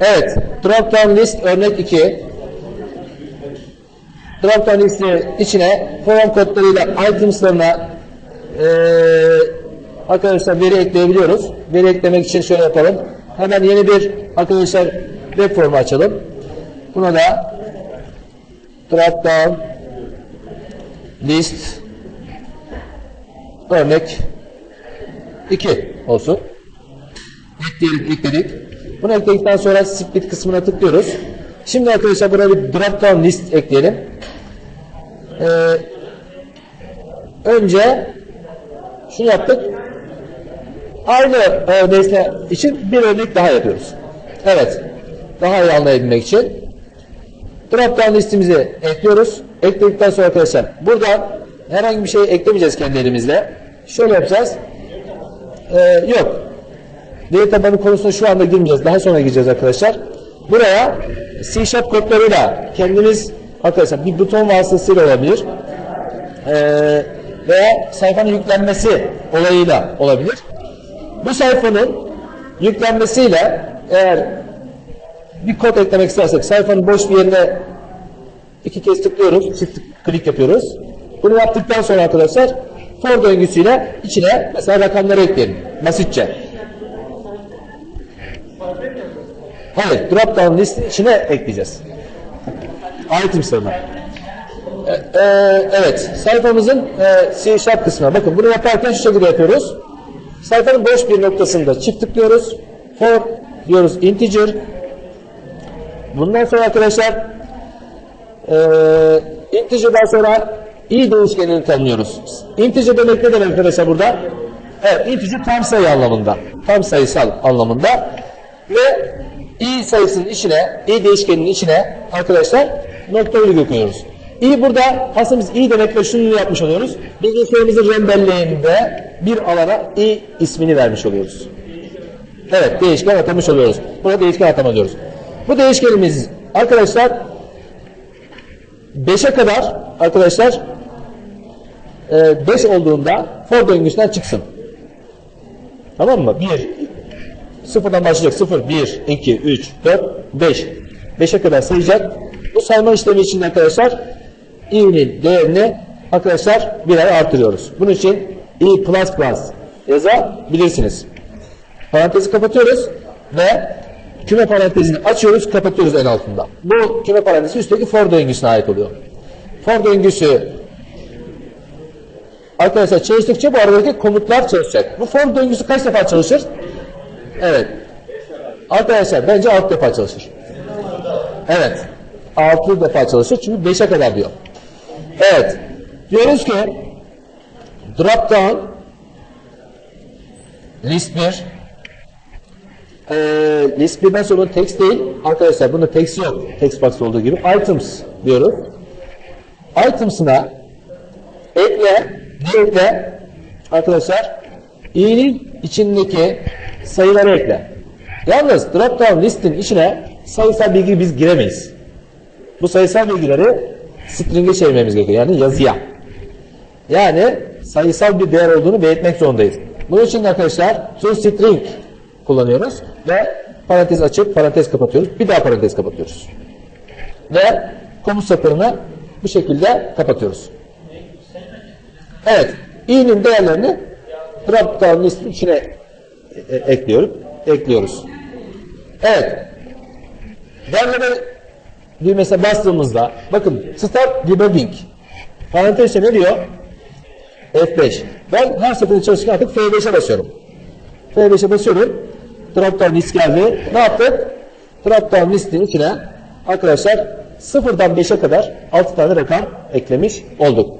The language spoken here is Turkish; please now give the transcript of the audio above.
Evet. Drop down list örnek 2. Drop down listi içine form kodlarıyla items'larına eee arkadaşlar veri ekleyebiliyoruz. Veri eklemek için şöyle yapalım. Hemen yeni bir arkadaşlar web formu açalım. Buna da drop down list örnek 2 olsun. Ekleyelim, ekledik. Bunu ekledikten sonra split kısmına tıklıyoruz. Şimdi arkadaşlar buraya bir drop down list ekleyelim. Ee, önce şunu yaptık. Aynı e, için bir örnek daha yapıyoruz. Evet. Daha iyi anlayabilmek için. Drop down listimizi ekliyoruz. Ekledikten sonra arkadaşlar buradan herhangi bir şey eklemeyeceğiz kendi elimizle. Şöyle yapacağız. Ee, yok. Veri tabanı konusuna şu anda girmeyeceğiz. Daha sonra gireceğiz arkadaşlar. Buraya C Sharp kodlarıyla kendiniz arkadaşlar bir buton vasıtasıyla olabilir. Ee, veya sayfanın yüklenmesi olayıyla olabilir. Bu sayfanın yüklenmesiyle eğer bir kod eklemek istersek sayfanın boş bir yerine iki kez tıklıyoruz. Çift klik yapıyoruz. Bunu yaptıktan sonra arkadaşlar for döngüsüyle içine mesela rakamları ekleyelim. Basitçe. Hayır, drop down list içine ekleyeceğiz. Items'larına. Ee, e, evet, sayfamızın e, C Sharp kısmına. Bakın bunu yaparken şu şekilde yapıyoruz. Sayfanın boş bir noktasında çift tıklıyoruz. For diyoruz integer. Bundan sonra arkadaşlar e, integer'dan sonra i değişkenini tanımlıyoruz. Integer demek ne demek arkadaşlar burada? Evet, integer tam sayı anlamında. Tam sayısal anlamında. Ve i sayısının içine, i değişkeninin içine arkadaşlar nokta virgül koyuyoruz. i burada aslında biz i demekle şunu yapmış oluyoruz. Bilgisayarımızın RAM belleğinde bir alana i ismini vermiş oluyoruz. Evet, değişken atamış oluyoruz. Burada değişken atama diyoruz. Bu değişkenimiz arkadaşlar 5'e kadar arkadaşlar 5 olduğunda for döngüsünden çıksın. Tamam mı? 1 sıfırdan başlayacak. 0 1 2 3 4 5 5'e kadar sayacak. Bu sayma işlemi için arkadaşlar i'nin değerini arkadaşlar birer artırıyoruz. Bunun için i plus plus yazabilirsiniz. Parantezi kapatıyoruz ve küme parantezini açıyoruz, kapatıyoruz en altında. Bu küme parantezi üstteki for döngüsüne ait oluyor. For döngüsü arkadaşlar çalıştıkça bu aradaki komutlar çalışacak. Bu for döngüsü kaç defa çalışır? Evet. Arkadaşlar bence 6 defa çalışır. Evet. 6 defa çalışır çünkü 5'e kadar diyor. Evet. Diyoruz ki drop down list 1 ee, list 1'den sonra text değil. Arkadaşlar bunda text yok. Text box olduğu gibi. Items diyoruz. Items'ına ekle ekle? Arkadaşlar i'nin içindeki sayıları ekle. Yalnız drop down listin içine sayısal bilgi biz giremeyiz. Bu sayısal bilgileri string'e çevirmemiz gerekiyor. Yani yazıya. Yani sayısal bir değer olduğunu belirtmek zorundayız. Bunun için arkadaşlar toString kullanıyoruz ve parantez açıp parantez kapatıyoruz. Bir daha parantez kapatıyoruz. Ve komut satırını bu şekilde kapatıyoruz. Evet. i'nin değerlerini drop down listin içine e- e- ekliyorum. Ekliyoruz. Evet. Derleme düğmesine bastığımızda bakın start debugging parantezde ne diyor? F5. Ben her seferinde çalışırken artık F5'e basıyorum. F5'e basıyorum. Drop down list geldi. Ne yaptık? Drop down listin içine arkadaşlar sıfırdan 5'e kadar 6 tane rakam eklemiş olduk.